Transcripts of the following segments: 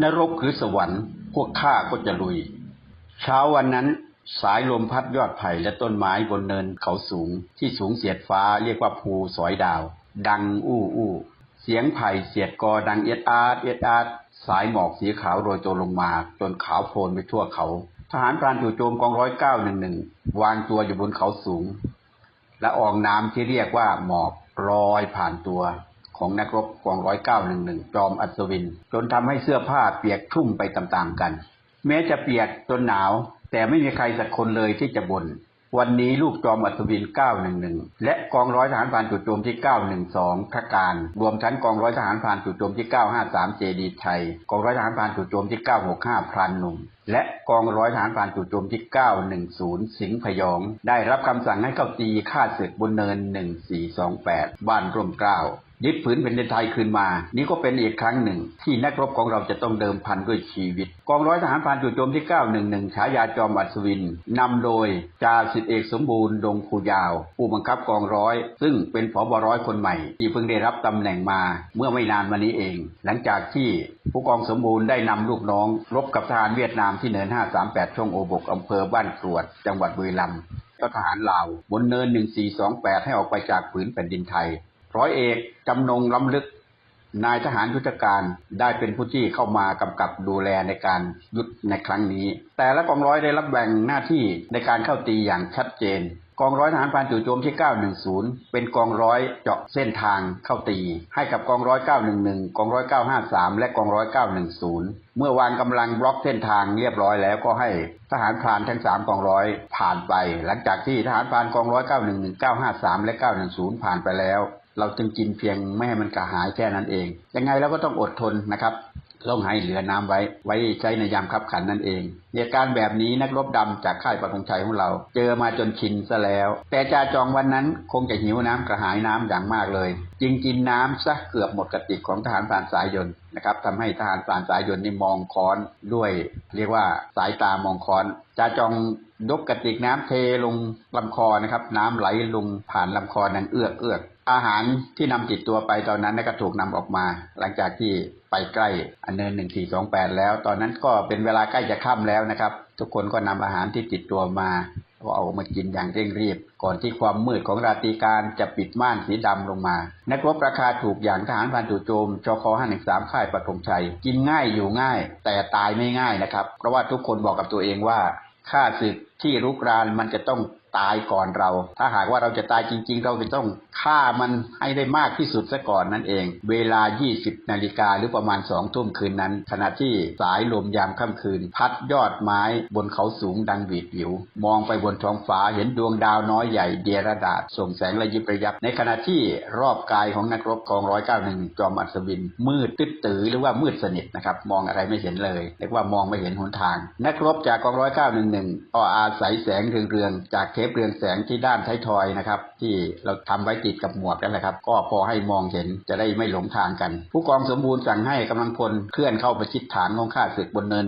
นรกคือสวรรค์ พวกข้าก็จะลุย เช้าวันนั้นสายลมพัดยอดไผ่และต้นไม้บนเนินเขาสูงที่สูงเสียดฟ้าเรียกว่าภูสอยดาว ดังอู้อู้เสียงไผ่เสียดกอดังเอียดอาดเอียดอาดสายหมอกสีขาวโรยตัวลงมา จนขาวโพลนไปทั่วเขา ทหารพรานจู่โจมกองร้อยเก้าหนึ่งหนึ่งวางตัวอยู่บนเขาสูง และอองน้ำที่เรียกว่าหมอกลอยผ่านตัว ของนักรบกองร้อยเก้าหนึ่งหนึ่งจอมอัศวิน จนทำให้เสื้อผ้าเปียกชุ่มไปตามๆกัน แม้จะเปียกจนหนาว แต่ไม่มีใครสักคนเลยที่จะบน่นวันนี้ลูกจอมอัศวิน 911 และกองร้อยทหารพรานจู่โจมที่ 912ทการ รวมทั้งกองร้อยทหารพรานจู่โจมที่ 953 เจดีชัย กองร้อยทหารพรานจู่โจมที่ 965 พรานหนุ่ม และกองร้อยทหารพรานจู่โจมที่ 910 สิงห์พยอง ได้รับคำสั่งให้เข้าตีฆ่าศึกบนเนิน 1428 บ้านร่มเกล้า ยึดผืนแผ่นดินไทยคืนมา นี่ก็เป็นอีกครั้งหนึ่ง ที่นักรบของเราจะต้องเดิมพันด้วยชีวิต กองร้อยทหารพรานจู่โจมที่ 911 ฉายาจอมอัศวิน นำโดยจ่าสิบเอกสมบูรณ์ดงคูยาว ผู้บังคับกองร้อย ซึ่งเป็นผบร้อยคนใหม่ ที่เพิ่งได้รับตำแหน่งมาเมื่อไม่นานมานี้เอง หลังจากที่ผู้กองสมบูรณ์ได้นำลูกน้อง รบกับทหารเวียดนามที่เนิน 538 ช่องโอบกอำเภอบ้านกรวด จังหวัดบุรีรัมย์ก็ทหารลาวบนเนิน 1428 ให้ออกไปจากผืนแผ่นดินไทย ร้อยเอกจำนงล้ำลึก นายทหารยุทธการได้เป็นผู้ที่เข้ามากำกับดูแลในการยุทธในครั้งนี้ แต่ละกองร้อยได้รับแบ่งหน้าที่ในการเข้าตีอย่างชัดเจนกองร้อยทหารพรานจู่โจมที่ 910 เป็นกองร้อยเจาะเส้นทางเข้าตี ให้กับกองร้อย 911 กองร้อย 953 และกองร้อย 910 เมื่อวางกำลังบล็อกเส้นทางเรียบร้อยแล้วก็ให้ทหารพรานทั้ง 3 กองร้อยผ่านไป หลังจากที่ทหารพรานกองร้อย 911 953 และ 910 ผ่านไปแล้ว เราจึงกินเพียงไม่ให้มันกระหายแค่นั้นเอง ยังไงเราก็ต้องอดทนนะครับต้องให้เหลือน้ำไว้ไว้ใช้ในยามขับขันนั่นเอง เหตุการณ์แบบนี้นักรบดำจากค่ายปักธงชัยของเรา เจอมาจนชินซะแล้ว แต่จ่าจองวันนั้นคงจะหิวน้ำกระหายน้ำอย่างมากเลย จึงกินน้ำซะเกือบหมดกระติกของทหารพรานสายยนต์นะครับทำให้ทหารพรานสายยนต์นี่มองค้อนด้วย เรียกว่าสายตามองค้อนจ่าจองยกกระติกน้ำเทลงลำคอนะครับ น้ำไหลลงผ่านลำคอนั้นเอื้อกเอื้อกอาหารที่นำติดตัวไปตอนนั้นก็ถูกนำออกมา หลังจากที่ไปใกล้อันเนินหนึ่งสี่สองแปดแล้ว ตอนนั้นก็เป็นเวลาใกล้จะค่ำแล้วนะครับ ทุกคนก็นำอาหารที่ติดตัวมาก็เอามากินอย่างเร่งรีบ ก่อนที่ความมืดของราตรีการจะปิดม่านสีดำลงมา นักรบราคาถูกอย่างทหารพันจู่โจมจค513ค่ายปักธงชัย กินง่ายอยู่ง่าย แต่ตายไม่ง่ายนะครับ เพราะว่าทุกคนบอกกับตัวเองว่าข้าศึกที่รุกรานมันจะต้อง ตายก่อนเรา ถ้าหากว่าเราจะตายจริง ๆ เราจะต้องฆ่ามันให้ได้มากที่สุดซะก่อนนั่นเอง เวลา 20 นาฬิกาหรือประมาณสองทุ่มคืนนั้น ขณะที่สายลมยามค่ำคืน พัดยอดไม้บนเขาสูงดังหวีดหิว มองไปบนท้องฟ้าเห็นดวงดาวน้อยใหญ่เดียระดาษส่งแสงระยิบระยับ ในขณะที่รอบกายของนักรบกองร้อยเก้าหนึ่งจอมอัศวิน มืดตึ๊ดตือหรือว่ามืดสนิทนะครับมองอะไรไม่เห็นเลยเรียกว่ามองไม่เห็นหนทาง นักรบจากกองร้อยเก้าหนึ่งหนึ่งก็อาศัยแสงเรืองๆจากเทปเรืองแสงที่ด้านท้ายทอยนะครับ ที่เราทำไว้ติดกับหมวกนั่นแหละครับ ก็พอให้มองเห็นจะได้ไม่หลงทางกัน ผู้กองสมบูรณ์สั่งให้กำลังพลเคลื่อนเข้าประชิดฐานของข้าศึกบนเนิน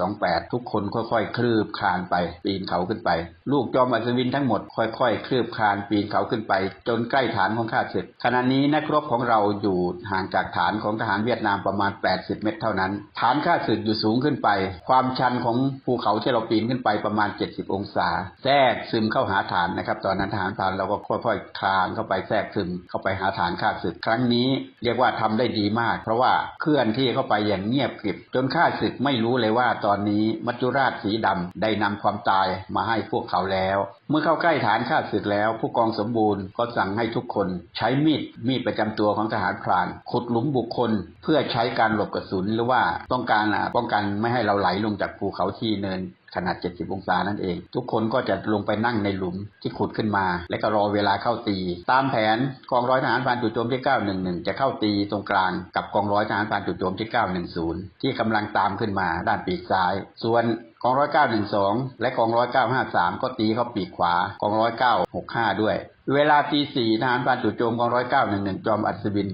1428 ทุกคนค่อยๆ คลืบคลานไป ปีนเขาขึ้นไป ลูกจอมอัศวินทั้งหมดค่อยๆ คลืบคลานปีนเขาขึ้นไป จนใกล้ฐานของข้าศึกขณะนี้นักรบของเราอยู่ห่างจากฐานของทหารเวียดนามประมาณ 80 เมตรเท่านั้น ฐานข้าศึกอยู่สูงขึ้นไป ความชันของภูเขาที่เราปีนขึ้นไปประมาณ 70 องศาแทรกซึมเข้าหาฐานนะครับ ตอนนั้นทหารพานเราก็ค่อยๆคลานเข้าไปแทรกซึมเข้าไปหาฐานข้าศึกครั้งนี้เรียกว่าทำได้ดีมาก เพราะว่าเคลื่อนที่เข้าไปอย่างเงียบกริบ จนข้าศึกไม่รู้เลยว่าตอนนี้มัจจุราชสีดำได้นำความตายมาให้พวกเขาแล้ว เมื่อเข้าใกล้ฐานข้าศึกแล้ว ผู้กองสมบูรณ์ก็สั่งให้ทุกคนใช้มีดมีดประจำตัวของทหารพราน ขุดหลุมบุคคล เพื่อใช้การหลบกระสุนหรือว่าต้องการป้องกันไม่ให้เราไหลลงจากภูเขาที่เนิน ขนาด 70 องศานั่นเอง ทุกคนก็จะลงไปนั่งในหลุมที่ขุดขึ้นมา และก็รอเวลาเข้าตี ตามแผนกองร้อยทหารพรานจู่โจมที่ 911 จะเข้าตีตรงกลางกับกองร้อยทหารพรานจู่โจมที่ 910 ที่กำลังตามขึ้นมาด้านปีกซ้าย ส่วนกองร้อย912และกองร้อย953ก็ตีเข้าปีกขวากองร้อย965ด้วย เวลาตีสี่ทหารพรานจู่โจมกองร้อย911จอมอัศวิน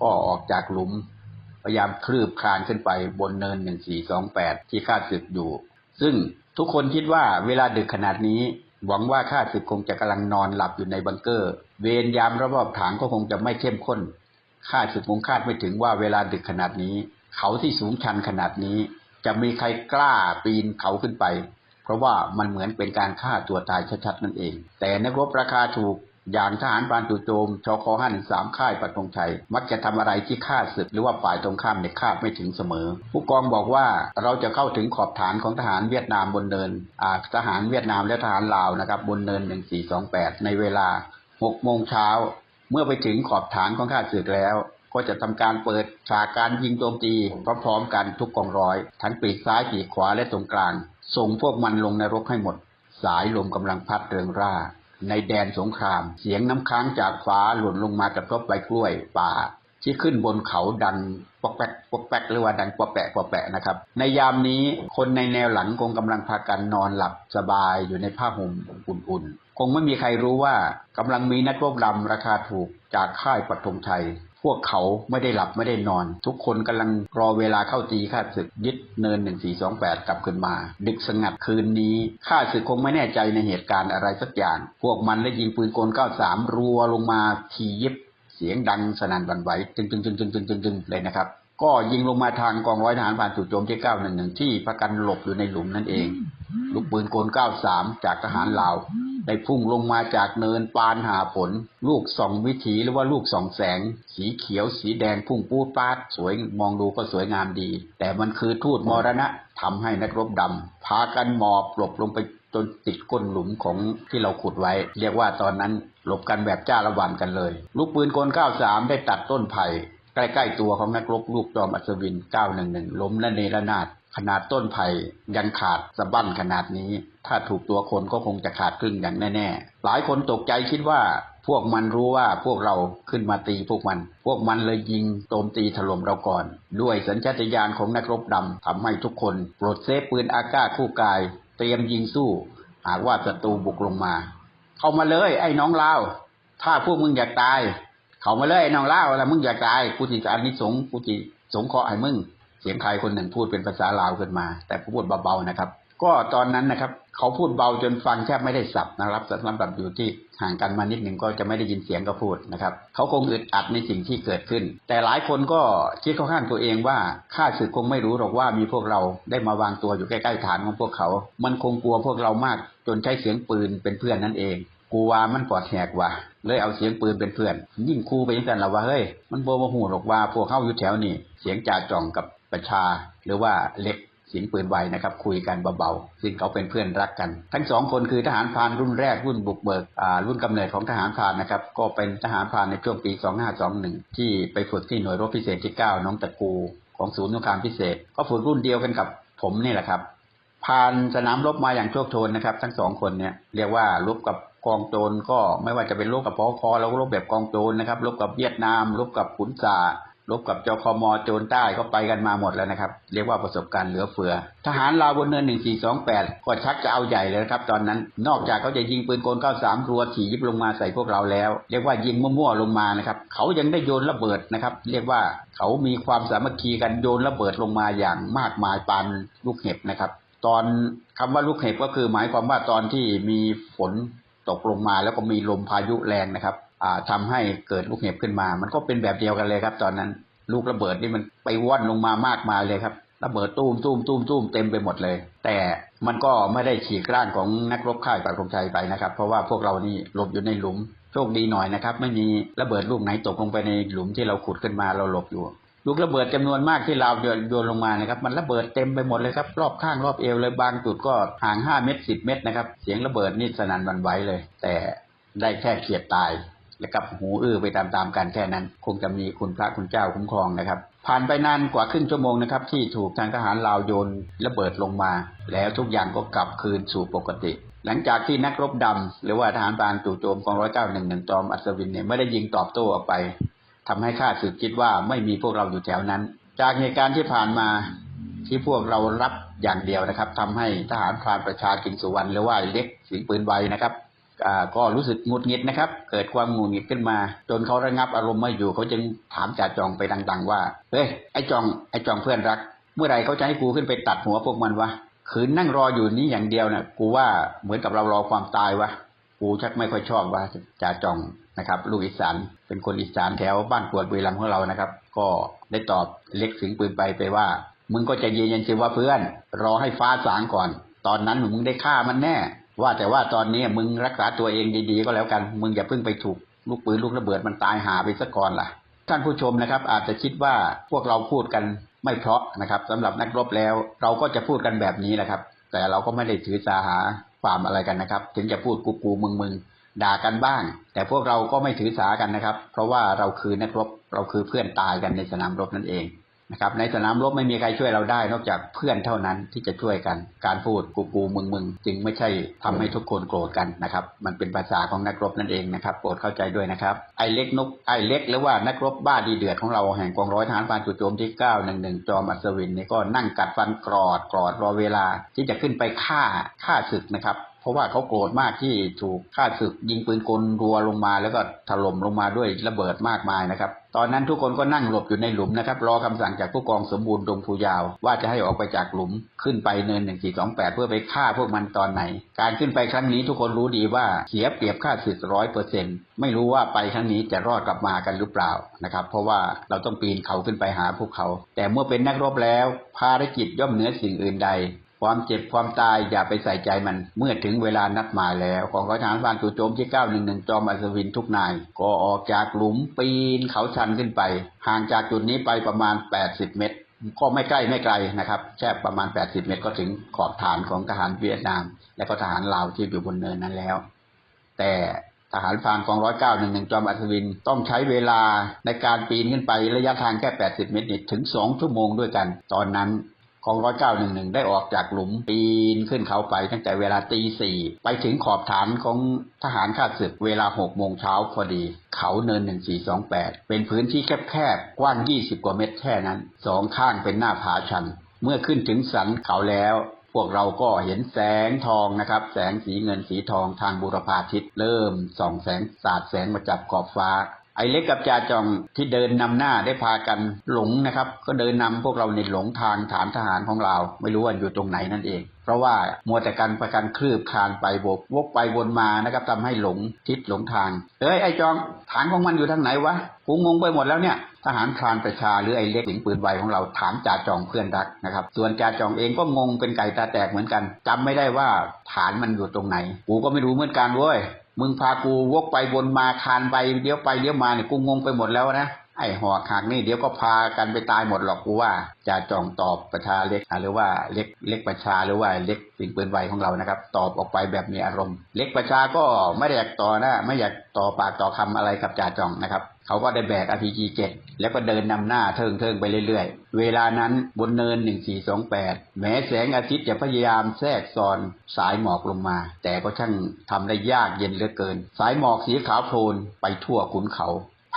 ก็ออกจากหลุม พยายามคลืบคลานขึ้นไปบนเนิน1428ที่ข้าศึกอยู่ ซึ่งทุกคนคิดว่าเวลาดึกขนาดนี้ หวังว่าข้าศึกคงจะกำลังนอนหลับอยู่ในบังเกอร์ เวรยามรอบฐานก็คงจะไม่เข้มข้นข้าศึกคงคาดไม่ถึงว่าเวลาดึกขนาดนี้ เขาที่สูงชันขนาดนี้ จะมีใครกล้าปีนเขาขึ้นไป เพราะว่ามันเหมือนเป็นการฆ่าตัวตายชัดๆนั่นเอง แต่นักรบราคาถูก อย่างทหารปานจู่โจมชคห้าหนึ่งสามค่ายปักธงชัย มักจะทำอะไรที่ฆ่าศึกหรือว่าฝ่ายตรงข้ามเนี่ยคาดไม่ถึงเสมอ ผู้กองบอกว่าเราจะเข้าถึงขอบฐานของทหารเวียดนามบนเนินอ่าทหารเวียดนามและทหารลาวนะครับบนเนิน 1428 ในเวลา6โมงเช้า เมื่อไปถึงขอบฐานของข้าศึกแล้ว ก็จะทำการเปิดฉากการยิงโจมตีพร้อมๆกันทุกกองร้อย ทั้งปีกซ้ายปีกขวาและตรงกลาง ส่งพวกมันลงนรกให้หมด สายลมกำลังพัดเริงร่า ในแดนสงคราม เสียงน้ำค้างจากฟ้าหล่นลงมากระทบใบกล้วยป่า ที่ขึ้นบนเขาดังปอกแปกปอกแปกหรือว่าดังปอกแปะปอกแปะนะครับ ในยามนี้คนในแนวหลังคงกำลังพากันนอนหลับสบายอยู่ในผ้าห่มอุ่นๆ คงไม่มีใครรู้ว่ากำลังมีนักรบลำราคาถูกจากค่ายปัทงชัย วกเขาไม่ได้หลับไม่ได้นอน ทุกคนกำลังรอเวลาเข้าตีข้าศึกยึดเนิน 1428 กลับขึ้นมา ดึกสงัดคืนนี้ข้าศึกคงไม่แน่ใจในเหตุการณ์อะไรสักอย่าง พวกมันได้ยิงปืนกล 93 รัวลงมาทียิบเสียงดังสนั่นหวั่นไหวตึงตึงตึงตึงตึงตึงตึงเลยนะครับก็ยิงลงมาทางกองร้อยทหารผ่านจู่โจมที่ 911 ที่พักกันหลบอยู่ในหลุมนั่นเอง ลูกปืนกล93 จากทหารลาว ได้พุ่งลงมาจากเนินปานหาผล ลูกสองวิถีหรือว่าลูกสองแสง สีเขียวสีแดงพุ่งปูดปาด สวยมองดูก็สวยงามดี แต่มันคือทูตมรณะทำให้นักรบดำพากันหมอบหลบลงไปจนติดก้นหลุมของที่เราขุดไว้ เรียกว่าตอนนั้นหลบกันแบบจ้าละวันกันเลย ลูกปืนกล93 ได้ตัดต้นไผ่ใกล้ ๆ ตัวของนักรบลูกจอมอัศวิน 911 ล้มและเนรนาศ ขนาดต้นไผ่ยังขาดสะบั้นขนาดนี้ ถ้าถูกตัวคนก็คงจะขาดครึ่งอย่างแน่ๆ หลายคนตกใจคิดว่าพวกมันรู้ว่าพวกเราขึ้นมาตีพวกมัน พวกมันเลยยิงโจมตีถล่มเราก่อน ด้วยสัญชาตญาณของนักรบดำทำให้ทุกคนปลดเซฟปืนอากาศคู่กาย เตรียมยิงสู้ หากว่าศัตรูบุกลงมา เข้ามาเลยไอ้น้องลาวถ้าพวกมึงอยากตาย เข้ามาเลยไอ้น้องลาวแล้วมึงอยากตายกูจิอันนี้สงกูจิสงเคราะห์ให้มึง เสียงใครคนหนึ่งพูดเป็นภาษาลาวขึ้นมา แต่พูดเบาๆนะครับ ก็ตอนนั้นนะครับ เขาพูดเบาจนฟังแทบไม่ได้สับนะครับสำหรับอยู่ที่ห่างกันมานิดหนึ่งก็จะไม่ได้ยินเสียงเขาพูดนะครับ เขาคงอึดอัดในสิ่งที่เกิดขึ้น แต่หลายคนก็คิดเข้าข้างตัวเองว่าข้าศึกคงไม่รู้หรอกว่ามีพวกเราได้มาวางตัวอยู่ใกล้ๆฐานของพวกเขา มันคงกลัวพวกเรามากจนใช้เสียงปืนเป็นเพื่อนนั่นเองกูว่ามันปลอดแหกว่ะเลยเอาเสียงปืนเป็นเพื่อน ยิ่งคูไปยังกันละว่าเฮ้ยมันโบมาหูหรอกว่าพวกเข้าอยู่แถวนี่เสียงจ่าจ่องกับ ประชาหรือว่าเล็กเสียงปืนไวนะครับคุยกันเบาๆซึ่งเขาเป็นเพื่อนรักกัน ทั้งสองคนคือทหารพรานรุ่นแรกรุ่นบุกเบิกอ่ารุ่นกำเนิดของทหารพรานนะครับก็เป็นทหารพรานในช่วงปี 2521 ที่ไปฝึกที่หน่วยรบพิเศษที่ 9 น้องตะกูของศูนย์สงครามพิเศษ ก็ฝึกรุ่นเดียวกันกับผมนี่แหละครับผ่านสนามรบมาอย่างโชคโชนนะครับ ทั้งสองคนเนี่ยเรียกว่ารบกับกองโจรก็ไม่ว่าจะเป็นรบกับพอคอแล้วก็รบแบบกองโจรนะครับรบกับเวียดนามรบกับขุนจ่า รบกับจคอมอโจรใต้ก็ไปกันมาหมดแล้วนะครับ เรียกว่าประสบการณ์เหลือเฟือ ทหารลาวบนเนิน 1428 ก็ชักจะเอาใหญ่เลยนะครับ ตอนนั้น นอกจากเขาจะยิงปืนกล93รัวถี่ยิบลงมาใส่พวกเราแล้ว เรียกว่ายิงมั่วๆลงมานะครับเขายังได้โยนระเบิดนะครับ เรียกว่าเขามีความสามัคคีกันโยนระเบิดลงมาอย่างมากมายปานลูกเห็บนะครับ ตอนคำว่าลูกเห็บก็คือหมายความว่าตอนที่มีฝนตกลงมาแล้วก็มีลมพายุแรงนะครับอ่าทำให้เกิดลูกเห็บขึ้นมา มันก็เป็นแบบเดียวกันเลยครับตอนนั้น ลูกระเบิดนี่มันไปว่อนลงมามากมายเลยครับระเบิดตุ้มตุ้มตุ้มตุ้มเต็มไปหมดเลย แต่มันก็ไม่ได้ฉีกร่างของนักรบค่ายปักธงชัยไปนะครับ เพราะว่าพวกเรานี่หลบอยู่ในหลุมโชคดีหน่อยนะครับ ไม่มีระเบิดลูกไหนตกลงไปในหลุมที่เราขุดขึ้นมาเราหลบอยู่ ลูกระเบิดจำนวนมากที่เราโยนโยนลงมานะครับ มันระเบิดเต็มไปหมดเลยครับรอบข้างรอบเอวเลยบางจุดก็ห่างห้าเมตรสิบเมตรนะครับ เสียงระเบิดนี่สนั่นวันไหวเลย แต่ได้แค่เขียดตาย และกับหูอื้อไปตามๆกันแค่นั้น คงจะมีคุณพระคุณเจ้าคุ้มครองนะครับ ผ่านไปนานกว่าครึ่งชั่วโมงนะครับ ที่ถูกทางทหารลาวโยนระเบิดลงมา แล้วทุกอย่างก็กลับคืนสู่ปกติ หลังจากที่นักรบดำหรือว่าทหารพรานจู่โจมกองร้อยเก้าหนึ่งหนึ่งจอมอัศวินเนี่ยไม่ได้ยิงตอบโต้ออกไปทำให้ข้าศึกคิดว่าไม่มีพวกเราอยู่แถวนั้น จากเหตุการณ์ที่ผ่านมาที่พวกเรารับอย่างเดียวนะครับทำให้ทหารพรานประชากินสุวรรณหรือว่าเล็กสิงปืนไวนะครับ ก็รู้สึกงุดงิดนะครับ เกิดความงุดงิดขึ้นมา จนเขาระงับอารมณ์ไม่อยู่เขาจึงถามจ่าจองไปดัง ๆ ว่าเฮ้ยไอ้จองไอ้จองเพื่อนรัก เมื่อไหร่เขาจะให้กูขึ้นไปตัดหัวพวกมันวะขืนนั่งรออยู่นี้อย่างเดียวเนี่ยกูว่าเหมือนกับเรารอความตายวะกูชักไม่ค่อยชอบว่าจ่าจองนะครับ ลูกอีสานเป็นคนอีสานแถวบ้านกวดบุรีรัมย์ของเรานะครับ ก็ได้ตอบเล็กสิงปืนไปไปว่า มึงก็ใจะเย็นๆสิว่าเพื่อน รอให้ฟ้าสางก่อน ตอนนั้นมึงได้ฆ่ามันแน่ ว่าแต่ว่าตอนนี้มึงรักษาตัวเองดีๆก็แล้วกัน มึงอย่าเพิ่งไปถูกลูกปืนลูกระเบิดมันตายหาไปซะก่อนล่ะ ท่านผู้ชมนะครับ อาจจะคิดว่าพวกเราพูดกันไม่เพราะนะครับสำหรับนักรบแล้ว เราก็จะพูดกันแบบนี้แหละครับ แต่เราก็ไม่ได้ถือสาหาความอะไรกันนะครับ ถึงจะพูดกูกูมึงมึงด่ากันบ้าง แต่พวกเราก็ไม่ถือสากันนะครับ เพราะว่าเราคือนักรบเราคือเพื่อนตายกันในสนามรบนั่นเอง นะครับ ในสนามรบไม่มีใครช่วยเราได้ นอกจากเพื่อนเท่านั้นที่จะช่วยกัน การพูดกูกูมึงมึงจึงไม่ใช่ทำให้ทุกคนโกรธกันนะครับ มันเป็นภาษาของนักรบนั่นเองนะครับโปรดเข้าใจด้วยนะครับ ไอเล็กนกไอเล็กหรือว่านักรบบ้าดีเดือดของเราแห่งกองร้อยทหารพานจู่โจมที่911จอมอัศวินนี่ก็นั่งกัดฟันกรอดกรอดรอเวลาที่จะขึ้นไปฆ่าฆ่าศึกนะครับ ราะว่าเขาโกรธมากที่ถูกฆ่าศึกยิงปืนกลรัวลงมา แล้วก็ถล่มลงมาด้วยระเบิดมากมายนะครับ ตอนนั้นทุกคนก็นั่งหลบอยู่ในหลุมนะครับ รอคำสั่งจากผู้กองสมบูรณ์ดงภูยาว ว่าจะให้ออกไปจากหลุมขึ้นไปเนิน1428เพื่อไปฆ่าพวกมันตอนไหน การขึ้นไปครั้งนี้ทุกคนรู้ดีว่าเสียเปรียบค่าศึกร้อยเปอร์เซ็นไม่รู้ว่าไปครั้งนี้จะรอดกลับมากันหรือเปล่านะครับ เพราะว่าเราต้องปีนเขาขึ้นไปหาพวกเขา แต่เมื่อเป็นนักรบแล้ว ภารกิจย่อมเหนือสิ่งอื่นใด ความเจ็บความตายอย่าไปใส่ใจมัน เมื่อถึงเวลานัดหมายแล้ว ของร้อยทหารพานจู่โจมที่911จอมอัศวินทุกนาย ก็ออกจากหลุมปีนเขาชันขึ้นไป ห่างจากจุดนี้ไปประมาณ80เมตร ก็ไม่ใกล้ไม่ไกลนะครับ แค่ประมาณ80เมตรก็ถึงขอบฐานของทหารเวียดนาม และก็ทหารลาวที่อยู่บนเนินนั้นแล้ว แต่ทหารพรานกองร้อยเก้าหนึ่งหนึ่งจอมอัศวินต้องใช้เวลาในการปีนขึ้นไประยะทางแค่ 80 เมตรนี่ถึง 2 ชั่วโมงด้วยกัน ตอนนั้น กองร้อยเก้าหนึ่งหนึ่งได้ออกจากหลุมปีนขึ้นเขาไปตั้งแต่เวลาตีสี่ไปถึงขอบฐานของทหารข้าศึกเวลาหกโมงเช้าพอดี เขาเนินหนึ่งสี่สองแปดเป็นพื้นที่แคบๆกว้างยี่สิบกว่าเมตรแค่นั้นสองข้างเป็นหน้าผาชัน เมื่อขึ้นถึงสันเขาแล้วพวกเราก็เห็นแสงทองนะครับ แสงสีเงินสีทองทางบุรพาทิตเริ่มส่องแสงสาดแสงมาจับขอบฟ้า ไอเล็กกับจ่าจองที่เดินนำหน้าได้พากันหลงนะครับ ก็เดินนำพวกเราในหลงทางฐานทหารของเรา ไม่รู้ว่าอยู่ตรงไหนนั่นเอง เพราะว่ามัวแต่กันประกันคลืบคลานไปบกวกไปวนมานะครับทำให้หลงทิศหลงทาง เอ้ยไอจองฐานของมันอยู่ทางไหนวะกูงงไปหมดแล้วเนี่ยทหารพรานประชาหรือไอเล็กสิงปืนไวของเราถามจ่าจองเพื่อนรักนะครับ ส่วนจ่าจองเองก็งงเป็นไก่ตาแตกเหมือนกันจำไม่ได้ว่าฐานมันอยู่ตรงไหน กูก็ไม่รู้เหมือนกันเว้ย มึงพากูวกไปวนมาคานไปเลี้ยวไปเลี้ยวมาเนี่ยกูงงไปหมดแล้วนะไอ้หอกหักนี่เดี๋ยวก็พากันไปตายหมดหรอกกูว่าจะจองตอบประชาเล็กหรือว่าเล็กเล็กประชาหรือว่าเล็กสิ่งปืนไวของเรานะครับ ตอบออกไปแบบมีอารมณ์ เล็กประชาก็ไม่อยากต่อนะ ไม่อยากต่อปากต่อคำอะไรกับจ่าจองนะครับ เขาก็ได้แบก RPG 7แล้วก็เดินนำหน้าเทิงเทิงๆไปเรื่อยๆ เวลานั้นบนเนิน 1428 แม้แสงอาทิตย์จะพยายามแทรกซ้อนสายหมอกลงมา แต่ก็ช่างทำได้ยากเย็นเหลือเกิน สายหมอกสีขาวโพลนไปทั่วขุนเขา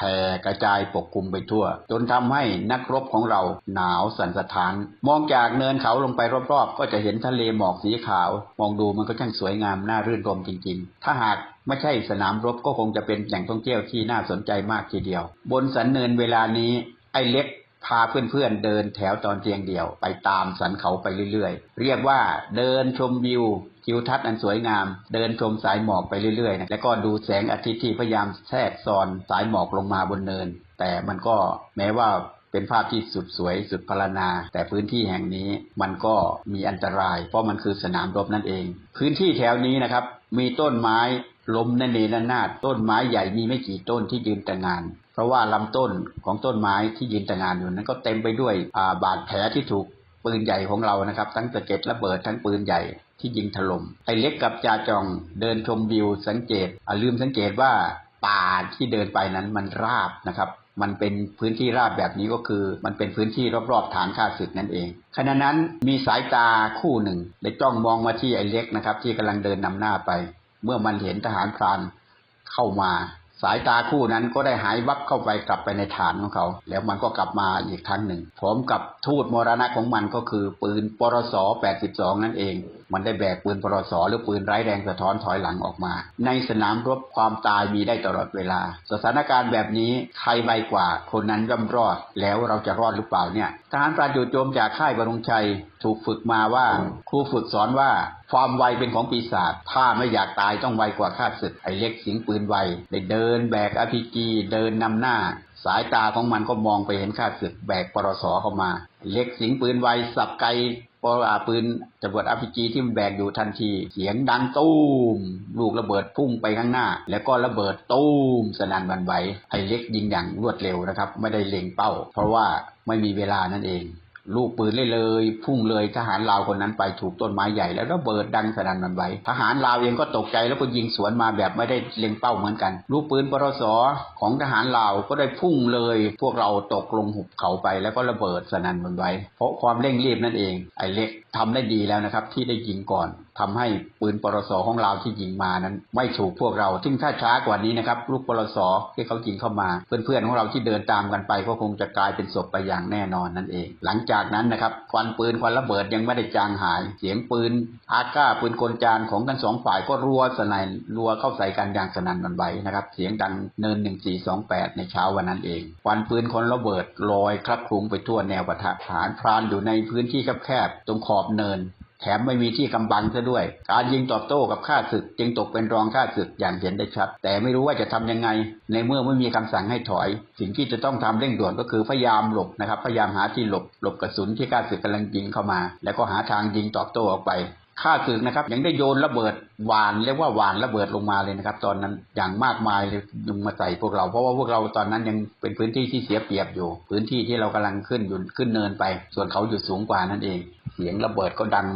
แผ่กระจายปกคลุมไปทั่ว จนทำให้นักรบของเราหนาวสั่นสะท้าน มองจากเนินเขาลงไปรอบๆ ก็จะเห็นทะเลหมอกสีขาว มองดูมันก็ช่างสวยงามน่ารื่นรมจริงๆ ถ้าหากไม่ใช่สนามรบก็คงจะเป็นแหล่งท่องเที่ยวที่น่าสนใจมากทีเดียว บนสันเนินเวลานี้ไอ้เล็กพาเพื่อนๆเดินแถวตอนเทียงเดียว ไปตามสันเขาไปเรื่อยๆ เรียกว่าเดินชมวิว ทิวทัศน์อันสวยงาม เดินชมสายหมอกไปเรื่อยๆนะแล้วก็ดูแสงอาทิตย์ที่พยายามแทรกซ้อนสายหมอกลงมาบนเนิน แต่มันก็แม้ว่าเป็นภาพที่สุดสวยสุดพรรณนาแต่พื้นที่แห่งนี้มันก็มีอันตราย เพราะมันคือสนามรบนั่นเอง พื้นที่แถวนี้นะครับ มีต้นไม้ล้มนั่นเนั่นนาดต้นไม้ใหญ่มีไม่กี่ต้นที่ยืนแต่งงาน เพราะว่าลำต้นของต้นไม้ที่ยืนแต่งงานอยู่นั้นก็เต็มไปด้วยาบาดแผลที่ถูกปืนใหญ่ของเรานะครับ ทั้งสะเก็ดระเบิดทั้งปืนใหญ่ ที่ยิงถล่มไอเล็กกับจาจองเดินชมวิวสังเกตอลืมสังเกตว่าป่าที่เดินไปนั้นมันราบนะครับมันเป็นพื้นที่ราบแบบนี้ก็คือ มันเป็นพื้นที่รอบๆฐานข้าศึกนั่นเองขณะนั้นมีสายตาคู่หนึ่งได้จ้องมองมาที่ไอ้เล็กนะครับ ที่กำลังเดินนำหน้าไป เมื่อมันเห็นทหารพรานเข้ามา สายตาคู่นั้นก็ได้หายวับเข้าไปกลับไปในฐานของเขา แล้วมันก็กลับมาอีกครั้งหนึ่งพร้อมกับทูตมรณะของมันก็คือปืนปรส82นั่นเอง มันได้แบกปืนปรสหรือปืนไร้แรงสะท้อนถอยหลังออกมา ในสนามรบความตายมีได้ตลอดเวลา สถานการณ์แบบนี้ใครไวกว่า คนนั้นย่อมรอด แล้วเราจะรอดหรือเปล่าเนี่ยทหารปราณจู่โจมจากค่ายบรุงชัยถูกฝึกมาว่าครูฝึกสอนว่าความไวเป็นของปีศาจถ้าไม่อยากตายต้องไวกว่าข้าศึกไอเล็กสิงปืนไวได้เดินแบกอภิจีเดินนำหน้า สายตาของมันก็มองไปเห็นข้าศึกแบกปรสเข้ามา เล็กสิงปืนไวสับไก ปราปืนจรวดอ p พีจีที่มันแบกอยู่ทันที เสียงดังตู้มลูกระเบิดพุ่งไปข้างหน้า แล้วก็ระเบิดตู้มสนั่นวันไหวไอ้เล็กยิงอย่างรวดเร็วนะครับ ไม่ได้เล็งเป้า เพราะว่าไม่มีเวลานั่นเอง ลูกปืนเลยเลย พุ่งเลยทหารลาวคนนั้นไปถูกต้นไม้ใหญ่แล้วระเบิดดังสนั่นหวันไหวทหารลาวเองก็ตกใจแล้วก็ยิงสวนมาแบบไม่ได้เล็งเป้าเหมือนกัน ลูกปืนปรสของทหารลาวก็ได้พุ่งเลย พวกเราตกลงหุบเขาไปแล้วก็ระเบิดสนั่นหวันไหวเพราะความเร่งรีบนั่นเองไอ้เล็กทำได้ดีแล้วนะครับ ที่ได้ยิงก่อนทำให้ปืนปรสของเราที่ยิงมานั้น ไม่ถูกพวกเรา ซึ่งถ้าช้ากว่านี้นะครับ ลูกปรสที่เขายิงเข้ามา เพื่อนๆของเราที่เดินตามกันไปก็คงจะกลายเป็นศพไปอย่างแน่นอนนั่นเอง หลังจากากนั้นนะครับควันปืนควันระเบิดยังไม่ได้จางหาย เสียงปืน อาก้าปืนกลจานของทั้งสองฝ่ายก็รัวสนั่นรัวเข้าใส่กันอย่างสนั่นวันไหวนะครับ เสียงดังเนินหนึ่งสี่สองแปดในเช้าวันนั้นเองควันปืนควันระเบิดลอยคลับคลุ้งไปทั่วแนวปะทะฐานพรานอยู่ในพื้นที่แคบๆตรงขอบเนิน แถมไม่มีที่กำบังซะด้วย การยิงตอบโต้กับข้าศึก จึงตกเป็นรองข้าศึกอย่างเห็นได้ชัด แต่ไม่รู้ว่าจะทำยังไง ในเมื่อไม่มีคำสั่งให้ถอย สิ่งที่จะต้องทำเร่งด่วนก็คือพยายามหลบนะครับ พยายามหาที่หลบหลบกระสุนที่ข้าศึกกำลังยิงเข้ามา แล้วก็หาทางยิงตอบโต้ออกไปข้าศึกนะครับยังได้โยนระเบิดหวานเรียกว่าหวานระเบิดลงมาเลยนะครับ ตอนนั้นอย่างมากมายเลยลงมาใส่พวกเรา เพราะว่าพวกเราตอนนั้นยังเป็นพื้นที่ที่เสียเปรียบอยู่ พื้นที่ที่เรากำลังขึ้นอยู่ขึ้นเนินไป ส่วนเขาอยู่สูงกว่านั่นเอง เสียงระเบิดก็ดัง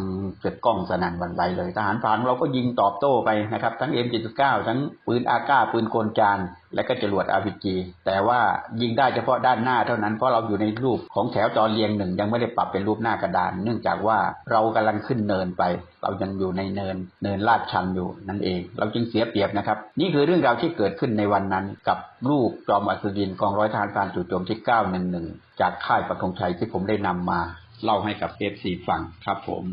เกิดกล้องสนั่นวันไหวเลย ทหารพรานเราก็ยิงตอบโต้ไปนะครับ ทั้ง M79 ทั้งปืนอาก้าปืนโกนจานและก็จรวด RPG แต่ว่ายิงได้เฉพาะด้านหน้าเท่านั้นเพราะเราอยู่ในรูปของแถวจอเรียงหนึ่งยังไม่ได้ปรับเป็นรูปหน้ากระดาน เนื่องจากว่าเรากำลังขึ้นเนินไป เรายังอยู่ในเนินเนินลาดชันอยู่นั่นเอง เราจึงเสียเปรียบนะครับ นี่คือเรื่องราวที่เกิดขึ้นในวันนั้นกับลูกจอมอัศวินกองร้อยทหารพรานจู่โจมที่ 911 จากค่ายปักธงชัยที่ผมได้นำมา เล่าให้กับเอฟซีฟังครับผม